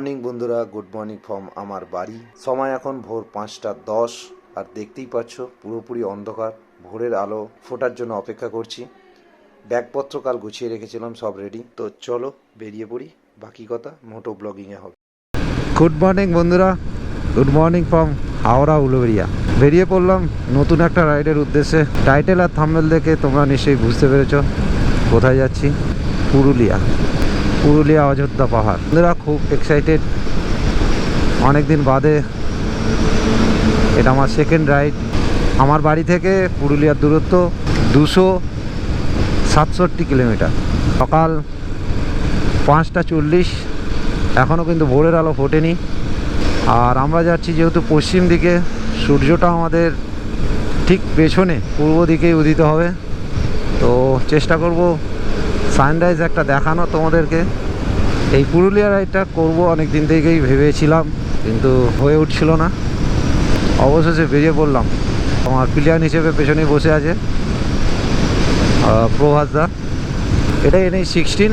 বন্ধুরা, good morning from আমার বাড়ি। সময় এখন ভোর পাঁচটা দশ, আর দেখতেই পাচ্ছ পুরোপুরি অন্ধকার। ভোরের আলো ফোটার জন্য অপেক্ষা করছি। ব্যাগপত্র কাল গুছিয়ে রেখেছিলাম, সব রেডি তো চলো বেরিয়ে পড়ি, বাকি কথা মোটো ব্লগিংয়ে হবে। গুড মর্নিং বন্ধুরা good morning from Howrah, Uluberia. বেরিয়ে পড়লাম নতুন একটা রাইডের উদ্দেশ্যে। টাইটেল আর থাম্বেল দেখে তোমরা নিশ্চয়ই বুঝতে পেরেছ। কোথায় যাচ্ছি? পুরুলিয়া। পুরুলিয়া অযোধ্যা পাহাড়। বন্ধুরা, খুব এক্সাইটেড অনেক দিন বাদে এটা আমার সেকেন্ড রাইড আমার বাড়ি থেকে পুরুলিয়ার দূরত্ব দুশো সাতষট্টি কিলোমিটার। সকাল পাঁচটা চল্লিশ। এখনও কিন্তু ভোরের আলো ফোটেনি। আর আমরা যাচ্ছি যেহেতু পশ্চিম দিকে, সূর্যটা আমাদের ঠিক পেছনে, পূর্ব দিকেই উদিত হবে। তো চেষ্টা করব সানরাইজ একটা দেখানো তোমাদেরকে। এই পুরুলিয়া রাইডটা করব অনেক দিন থেকেই ভেবেছিলাম, কিন্তু হয়ে উঠছিল না। অবশেষে বেরিয়ে পড়লাম। আমার প্লেয়ার হিসেবে পেছনেই বসে আছে প্রভাসদা এটা এনেই সিক্সটিন,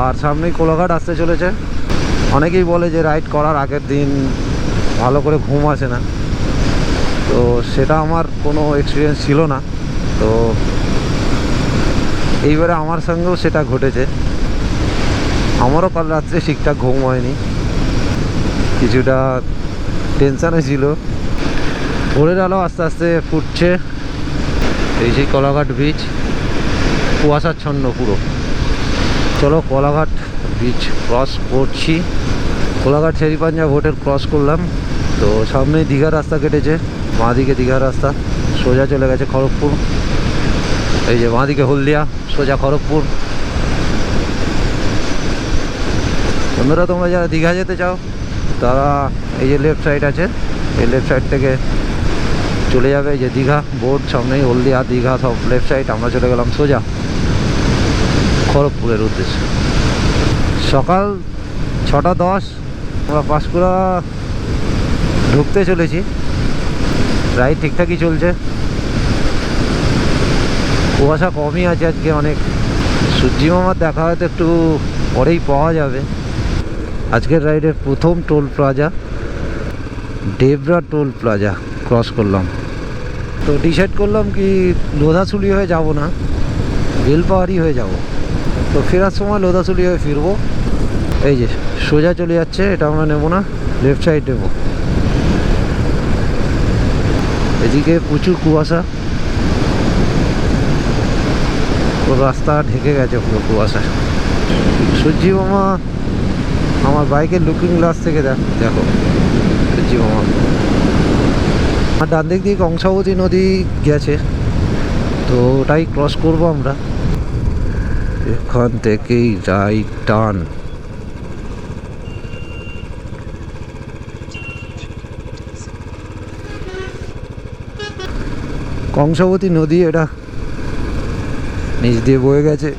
আর সামনেই কোলাঘাট আসতে চলেছে। অনেকেই বলে যে রাইড করার আগের দিন ভালো করে ঘুম আসে না। তো সেটা আমার কোনো এক্সপিরিয়েন্স ছিল না। তো এইবারে আমার সঙ্গেও সেটা ঘটেছে। আমারও কাল রাত্রে ঠিকঠাক ঘুম হয়নি। কিছুটা টেনশানে ছিল। ভোরের আলো আস্তে আস্তে ফুটছে। এই সেই কলাঘাট বীচ কুয়াশাচ্ছন্ন পুরো। চলো কোলাঘাট বিচ ক্রস করছি। কোলাঘাট শেরিপাঞ্জা হোটেল ক্রস করলাম। তো সামনেই দীঘার রাস্তা কেটেছে। বাঁদিকে দীঘার রাস্তা। সোজা চলে গেছে খড়গপুর। এই যে বাঁদিকে হলদিয়া, সোজা খড়গপুর। বন্ধুরা, তোমরা যারা দীঘা যেতে চাও, তারা এই যে লেফট সাইড আছে, এই লেফট সাইড থেকে চলে যাবে যে দীঘা, বোর্ড সামনেই হলদিয়া, দীঘা, সব লেফট সাইড আমরা চলে গেলাম সোজা খড়গপুরের উদ্দেশ্যে। সকাল ছটা দশ, আমরা পাঁশকুড়া ঢুকতে চলেছি। রাইড ঠিকঠাকই চলছে। কুয়াশা কমই আছে আজকে, অনেক সূর্যি মামার দেখা হয়তো একটু পরেই পাওয়া যাবে। আজকের রাইডের প্রথম toll plaza, Debra toll plaza, cross করলাম। তো ডিসাইড করলাম কি লোধাশুলি হয়ে যাব না, বেলপাহাড়ি হয়ে যাব। তো ফেরার সময় লোধাশুলি হয়ে ফিরবো। এই যে, সোজা চলে যাচ্ছে, এটা আমরা নেব না, লেফট সাইড নেব। এদিকে প্রচুর কুয়াশা। পুরো রাস্তা ঢেকে গেছে পুরো কুয়াশা। সূর্যি মামা, আমার বাইকের লুকিং গ্লাস থেকে দেখ সূর্যি মামা। আর ডান দিক দিয়ে কংসাবতী নদী গেছে, তো ওটাই ক্রস করব আমরা। এখান থেকেই রাইট টান। কংসাবতী নদী, এটা নিচ দিয়ে বয়ে গেছে।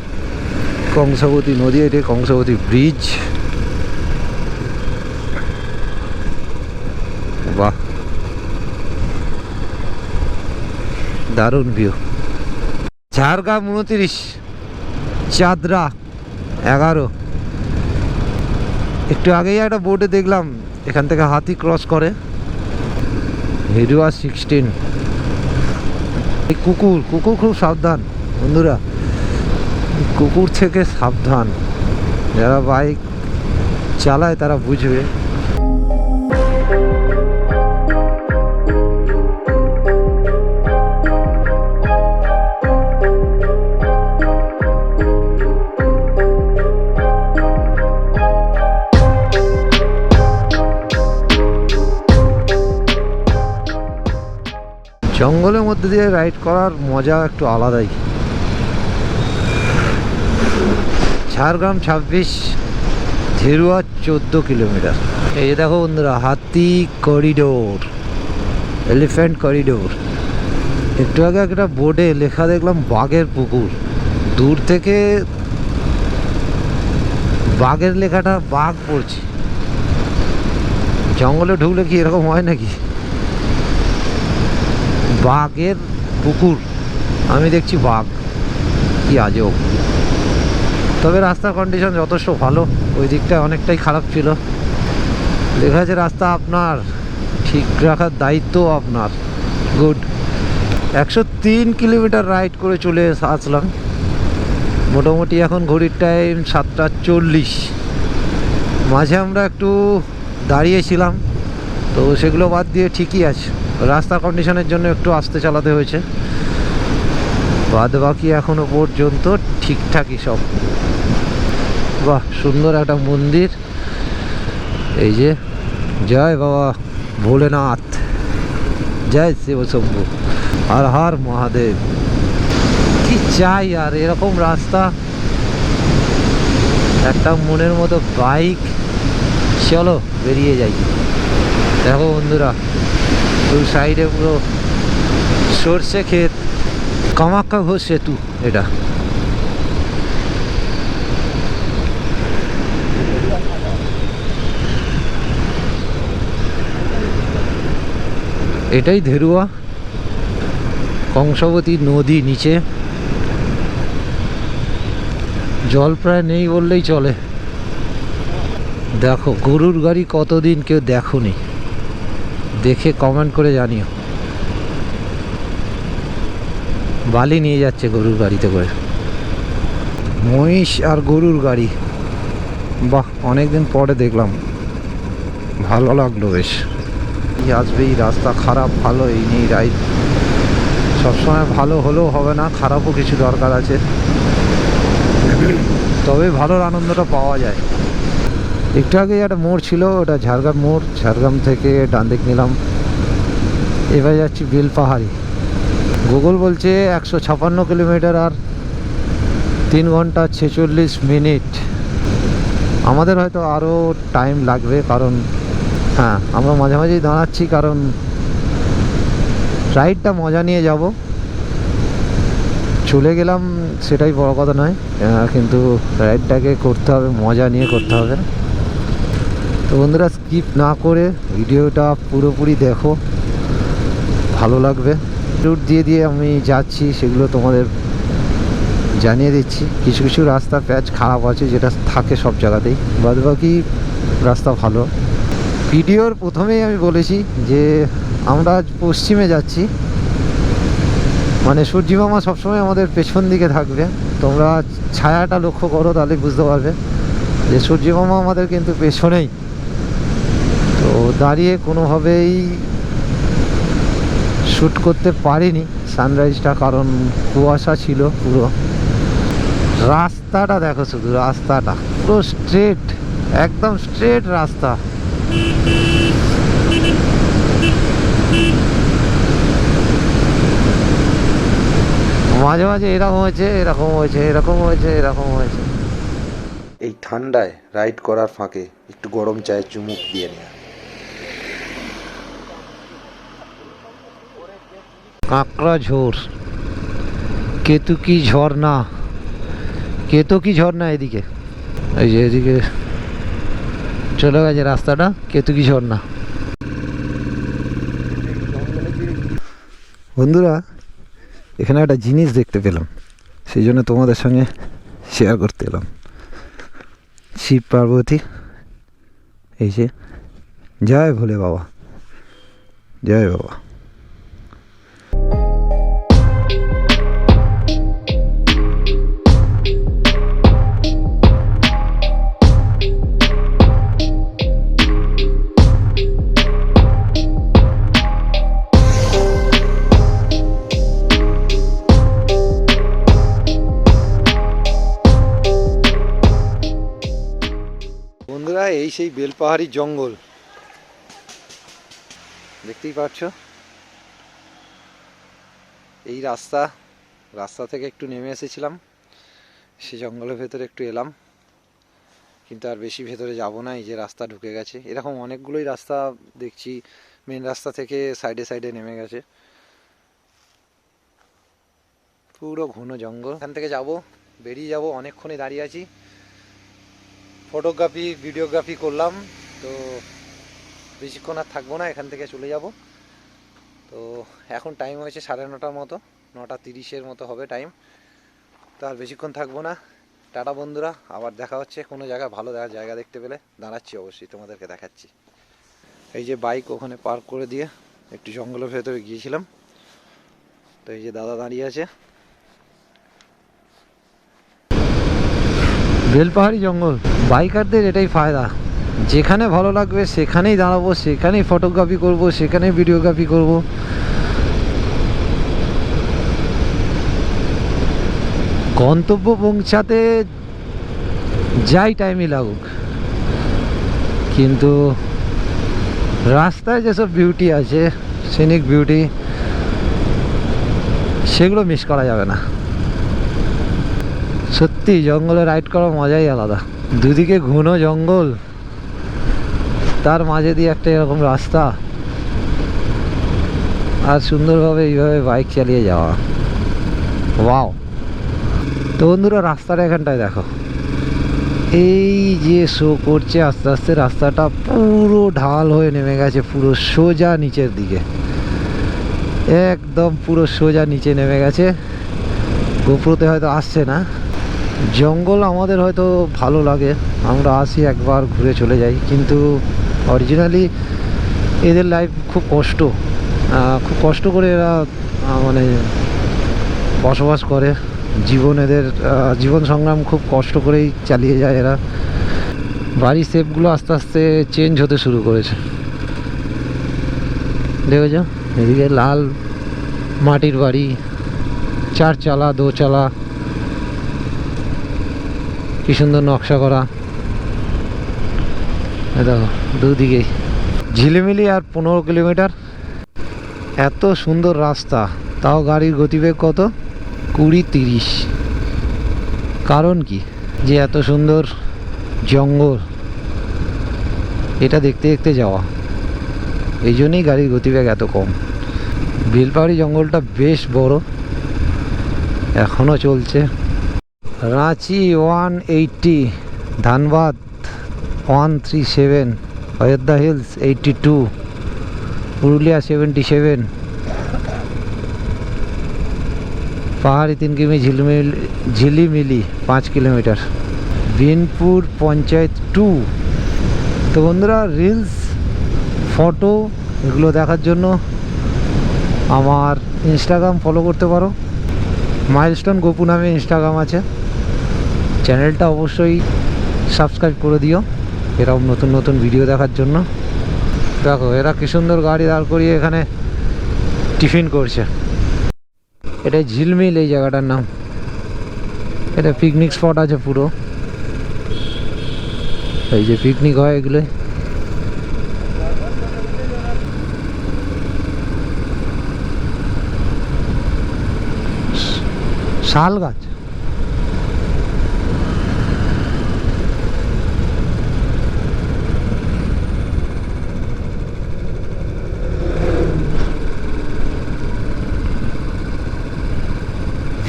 কংসাবতী নদী, এটা কংসাবতী ব্রিজ বাহ। দারুণ ভিউ ঝাড়গ্রাম উনতিরিশ, চাদরা এগারো। একটু আগেই একটা বোর্ডে দেখলাম, এখান থেকে হাতি ক্রস করে। হিরুয়া সিক্সটিন এই কুকুর কুকুর খুব সাবধান, বন্ধুরা। কুকুর থেকে সাবধান। যারা বাইক চালায় তারা বুঝবে। জঙ্গলের মধ্যে দিয়ে রাইড করার মজা একটু আলাদাই। ঝাড়গ্রাম ছাব্বিশ ধেরুয়া চোদ্দ কিলোমিটার। এই দেখো বন্ধুরা, হাতি করিডোর, এলিফ্যান্ট করিডোর। একটু আগে একটা বোর্ডে লেখা দেখলাম, বাঘের পুকুর। দূর থেকে বাঘের লেখাটা, বাঘ পড়ছে। জঙ্গলে ঢুকলে কি এরকম হয় নাকি? বাঘের পুকুর। আমি দেখছি বাঘ। কি আজব। তবে রাস্তার কন্ডিশন যথেষ্ট ভালো। ওই দিকটা অনেকটাই খারাপ ছিল। লেখা আছে রাস্তা আপনার ঠিক রাখার দায়িত্ব আপনার। গুড একশো তিন কিলোমিটার রাইড করে চলে আসলাম। মোটামুটি এখন ঘড়ির টাইম সাতটা চল্লিশ। মাঝে আমরা একটু দাঁড়িয়েছিলাম। তো সেগুলো বাদ দিয়ে ঠিকই আছে। রাস্তা কন্ডিশনের জন্য একটু আস্তে চালাতে হয়েছে। বাদ বাকি এখনও পর্যন্ত ঠিকঠাকই সব। বাহ, সুন্দর একটা মন্দির। এই যে, জয় বাবা ভোলেনাথ। জয় শিব শম্ভু। হর মহাদেব। কি চাই আর, এরকম রাস্তা। একটা মনের মতো বাইক। চলো, বেরিয়ে যাই। দেখো বন্ধুরা দু সাইডে পুরো সর্ষে ক্ষেত। কামাখ্যা ঘোষ সেতু, এটা। এটাই ধেরুয়া। কংসবতী নদী নিচে। জল প্রায় নেই বললেই চলে। দেখো, গরুর গাড়ি কতদিন কেউ দেখোনি। দেখে কমেন্ট করে জানিও। বালি নিয়ে যাচ্ছে গরুর গাড়িতে করে। মহিষ আর গরুর গাড়ি। বাহ, অনেকদিন পরে দেখলাম। ভালো লাগল বেশ। এই আসবেই, রাস্তা খারাপ, ভালো, এই নিয়ে রাইড সবসময় ভালো হলেও হবে না, খারাপও কিছু দরকার আছে। তবে ভালোর আনন্দটা পাওয়া যায়। একটু আগে একটা মোড় ছিল, ওটা ঝাড়গ্রাম মোড়, ঝাড়গ্রাম থেকে ডান দিক নিলাম। এবার যাচ্ছি বেলপাহাড়ি। গুগল বলছে একশো ছাপান্ন কিলোমিটার আর তিন ঘণ্টা ছেচল্লিশ মিনিট। আমাদের হয়তো আরও টাইম লাগবে, কারণ হ্যাঁ আমরা মাঝে মাঝেই দাঁড়াচ্ছি, কারণ রাইডটা মজা নিয়ে যাব। চলে গেলাম, সেটাই বড় কথা নয় কিন্তু রাইডটাকে করতে হবে, মজা নিয়ে করতে হবে। তো বন্ধুরা স্কিপ না করে ভিডিওটা পুরোপুরি দেখো, ভালো লাগবে। রুট দিয়ে দিয়ে আমি যাচ্ছি, সেগুলো তোমাদের জানিয়ে দিচ্ছি। কিছু কিছু রাস্তা প্যাচ খারাপ আছে, যেটা থাকে সব জায়গাতেই। বাদ বাকি রাস্তা ভালো। ভিডিওর প্রথমেই আমি বলেছি যে আমরা আজ পশ্চিমে যাচ্ছি। মানে সূর্যি মামা সবসময় আমাদের পেছন দিকে থাকবে। তোমরা ছায়াটা লক্ষ্য করো, তাহলে বুঝতে পারবে যে সূর্যি মামা আমাদের কিন্তু পেছনেই। তো দাঁড়িয়ে কোনোভাবেই শ্যুট করতে পারিনি সানরাইজটা, কারণ কুয়াশা ছিল পুরো। রাস্তাটা দেখো শুধু, রাস্তাটা। পুরো স্ট্রেট একদম স্ট্রেট রাস্তা। মাঝে মাঝে এরকম হয়েছে এরকম হয়েছে এরকম হয়েছে এরকম হয়েছে। এই ঠান্ডায় রাইড করার ফাঁকে একটু গরম চায়ে চুমুক দিয়ে নেওয়া কাঁকড়া ঝোর। কেতুকি ঝর্ণা? কেতকি ঝর্ণা এদিকে? এই যে এদিকে চলে গেছে রাস্তাটা কেতুকি না। বন্ধুরা, এখানে একটা জিনিস দেখতে পেলাম। সেই জন্য তোমাদের সঙ্গে শেয়ার করতে এলাম। শিব পার্বতী, এই যে, জয় ভোলে বাবা, জয় বাবা। এই সেই বেলপাহাড়ি জঙ্গল। দেখতেই পাচ্ছ? এই রাস্তা রাস্তা থেকে একটু নেমে এসেছিলাম। সে জঙ্গলের ভেতরে একটু এলাম। কিন্তু আর বেশি ভেতরে যাব না, এই যে রাস্তা ঢুকে গেছে। এরকম অনেকগুলোই রাস্তা দেখছি মেন রাস্তা থেকে সাইডে সাইডে নেমে গেছে। পুরো ঘন জঙ্গল। এখান থেকে যাব, বেরিয়ে যাব, অনেকক্ষণই দাঁড়িয়ে আছি। ফটোগ্রাফি, ভিডিওগ্রাফি করলাম, তো বেশিক্ষণ আর থাকব না, এখান থেকে চলে যাব। তো এখন টাইম হয়েছে সাড়ে নটার মতো, নটা তিরিশের মতো হবে টাইম তো আর বেশিক্ষণ থাকব না। টাটা বন্ধুরা, আবার দেখা হচ্ছে কোনো জায়গায়, ভালো দেখা জায়গা দেখতে পেলে। দাঁড়াচ্ছি অবশ্যই, তোমাদেরকে দেখাচ্ছি। এই যে বাইক ওখানে পার্ক করে দিয়ে একটু জঙ্গলের ভেতরে গিয়েছিলাম। তো এই যে দাদা দাঁড়িয়ে আছে। বেলপাহাড়ি জঙ্গল। বাইকারদের এটাই ফায়দা। যেখানে ভালো লাগবে সেখানেই দাঁড়াবো, সেখানেই ফটোগ্রাফি করব, সেখানেই ভিডিওগ্রাফি করব। গন্তব্য পৌঁছাতে যাই টাইমই লাগুক। কিন্তু রাস্তায় যেসব বিউটি আছে সিনিক বিউটি সেগুলো মিস করা যাবে না। সত্যি, জঙ্গলে রাইড করার মজাই আলাদা। দুদিকে ঘন জঙ্গল, তার মাঝে দিয়ে একটা এরকম রাস্তা, আর সুন্দরভাবে এইভাবে বাইক চালিয়ে যাওয়া। ওয়াও তো বন্ধুরা, রাস্তাটা এখানটায় দেখো। এই যে শো করছে আস্তে আস্তে, রাস্তাটা পুরো ঢাল হয়ে নেমে গেছে, পুরো সোজা নিচের দিকে। একদম পুরো সোজা নিচে নেমে গেছে। গোপ্রোতে হয়তো আসছে না। জঙ্গল আমাদের হয়তো ভালো লাগে। আমরা আসি একবার, ঘুরে চলে যাই। কিন্তু অরিজিনালি এদের লাইফ খুব কষ্ট। খুব কষ্ট করে এরা মানে বসবাস করে। জীবন এদের জীবন সংগ্রাম খুব কষ্ট করেই চালিয়ে যায় এরা। বাড়ির শেপগুলো আস্তে আস্তে চেঞ্জ হতে শুরু করেছে। দেখেছ? এদিকে লাল মাটির বাড়ি, চার চালা, দোচালা। কি সুন্দর নকশা করা। দেখো, দুদিকেই। ঝিলিমিলি আর পনেরো কিলোমিটার। এত সুন্দর রাস্তা, তাও গাড়ির গতিবেগ কত? কুড়ি তিরিশ। কারণ কি? যে এত সুন্দর জঙ্গল, এটা দেখতে দেখতে যাওয়া। এই জন্যই গাড়ির গতিবেগ এত কম। বেলপাহাড়ি জঙ্গলটা বেশ বড়। এখনও চলছে। Ranchi one eighty, Dhanbad one three seven, Ayodhya hills eighty two, Purulia seventy seven, পাহাড়ি তিন কিমি ঝিলমিল, ঝিলিমিলি পাঁচ কিলোমিটার, বিনপুর পঞ্চায়েত টু। তো বন্ধুরা, রিলস, ফটো এগুলো দেখার জন্য আমার ইনস্টাগ্রাম ফলো করতে পারো। মাইলস্টোন গোপু নামে ইনস্টাগ্রাম আছে। চ্যানেলটা অবশ্যই সাবস্ক্রাইব করে দিও। এরকম নতুন নতুন ভিডিও দেখার জন্য। দেখো, এরা কি সুন্দর গাড়ি দাঁড় করিয়ে এখানে টিফিন করছে। এটা ঝিলমিল এই জায়গাটার নাম। এটা পিকনিক স্পট আছে পুরো। এই যে পিকনিক হয় এগুলো শাল গাছ?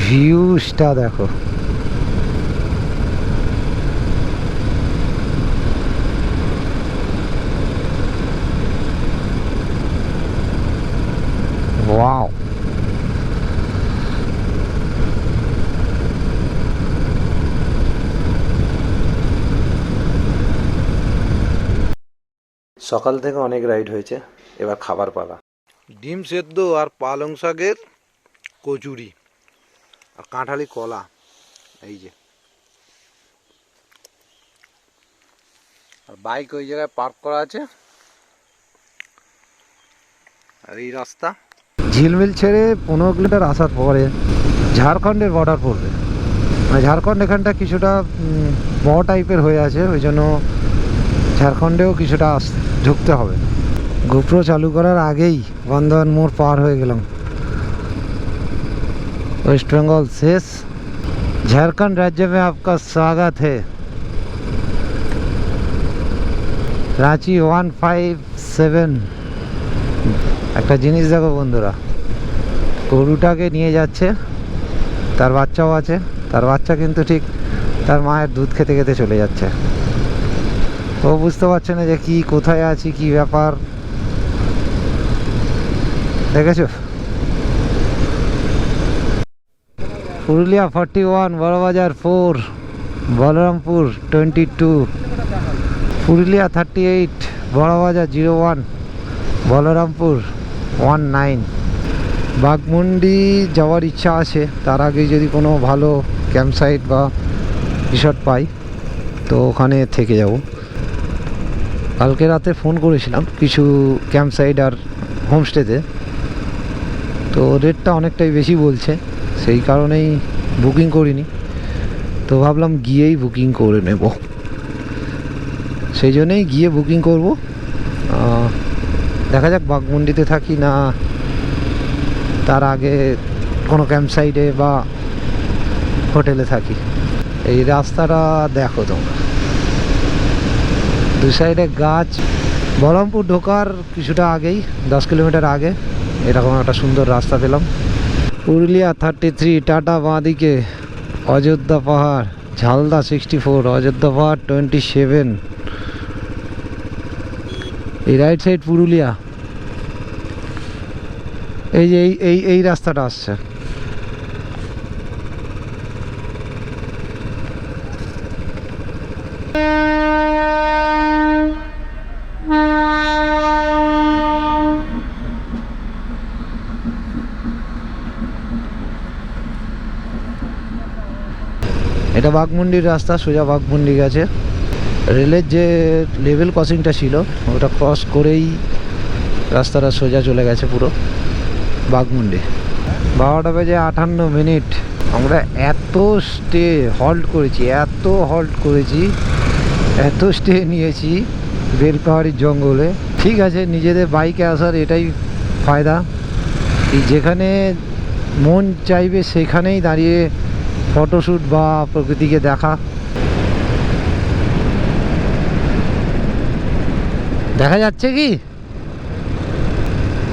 ভিউসটা দেখো। ওয়াও। সকাল থেকে অনেক রাইড হয়েছে এবার খাবার পালা। ডিম সেদ্ধ আর পালং শাকের কচুরি। আর কাঁঠালি কলা, এই যে। আর বাইক ওই জায়গায় পার্ক করা আছে। আর এই রাস্তা। ঝিলমিল ছেড়ে পনেরো কিলোমিটার আসার পরে ঝাড়খণ্ডের বর্ডার পড়বে। মানে ঝাড়খণ্ড এখানটা কিছুটা বড় টাইপের হয়ে আছে, ওই জন্য ঝাড়খণ্ডেও কিছুটা ঢুকতে হবে। গোপ্রো চালু করার আগেই বন্ধন মোড় পার হয়ে গেলাম। वेस्ट बंगाल शेष झारखंड राज्य में आपका स्वागत है রাঁচি ওয়ান ফাইভ সেভেন একটা জিনিস দেখো বন্ধুরা গরুটাকে নিয়ে যাচ্ছে তার বাচ্চাও আছে তার বাচ্চা কিন্তু ঠিক তার মায়ের দুধ খেতে খেতে চলে যাচ্ছে ও বুঝতে পারছে না যে কি কোথায় আছি কি ব্যাপার দেখেছো Purulia forty one Barabazar four Balarampur twenty two Purulia thirty eight Barabazar zero one Balarampur one nine Baghmundi যাওয়ার ইচ্ছা আছে, তার আগে যদি কোনো ভালো ক্যাম্প সাইট বা রিসর্ট পাই, তো ওখানে থেকে যাব। কালকে রাতে ফোন করেছিলাম কিছু ক্যাম্প সাইট আর হোমস্টেতে তো রেটটা অনেকটাই বেশি বলছে। সেই কারণেই বুকিং করিনি। তো ভাবলাম গিয়েই বুকিং করে নেব। সেই জন্যেই গিয়ে বুকিং করব। দেখা যাক বাঘমুন্ডিতে থাকি না তার আগে কোনো ক্যাম্প সাইটে বা হোটেলে থাকি। এই রাস্তাটা দেখো তোমরা। দু সাইডে গাছ। বহরমপুর ঢোকার কিছুটা আগেই, দশ কিলোমিটার আগে, এরকম একটা সুন্দর রাস্তা পেলাম। পুরুলিয়া থার্টি থ্রি টাটা বাঁদিকে, অযোধ্যা পাহাড়, ঝালদা সিক্সটি ফোর অযোধ্যা পাহাড় টোয়েন্টি সেভেন এই রাইট সাইড পুরুলিয়া। এই এই এই রাস্তাটা আসছে। এটা বাঘমুন্ডির রাস্তা, সোজা বাঘমুন্ডি গেছে। রেলের যে লেভেল ক্রসিংটা ছিল, ওটা ক্রস করেই রাস্তাটা সোজা চলে গেছে পুরো বাঘমুন্ডি। বারোটা বেজে আটান্ন মিনিট। আমরা এত স্টে হল্ট করেছি, এত হল্ট করেছি, এত স্টে নিয়েছি বেলপাহাড়ির জঙ্গলে। ঠিক আছে, নিজেদের বাইকে আসার এটাই ফায়দা। যেখানে মন চাইবে সেখানেই দাঁড়িয়ে ফটোশ্যুট বা প্রকৃতিকে দেখা। দেখা যাচ্ছে কি?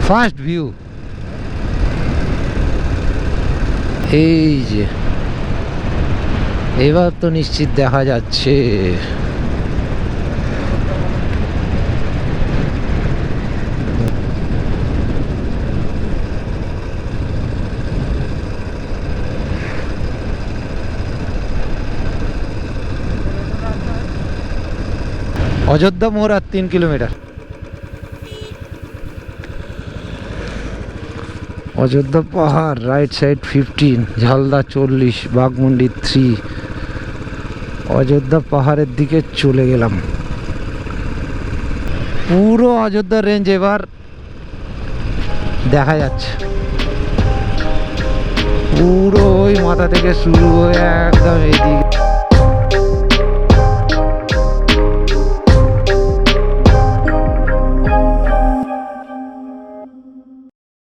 ফার্স্ট ভিউ এই যে, এবার তো নিশ্চিত দেখা যাচ্ছে। অযোধ্যা মোড় আর তিন কিলোমিটার। অযোধ্যা পাহাড় রাইট সাইড ফিফটিন ঝালদা চল্লিশ, বাঘমুন্ডি থ্রি অযোধ্যা পাহাড়ের দিকে চলে গেলাম। পুরো অযোধ্যা রেঞ্জ এবার দেখা যাচ্ছে। পুরো ওই মাথা থেকে শুরু হয়ে একদম এইদিকে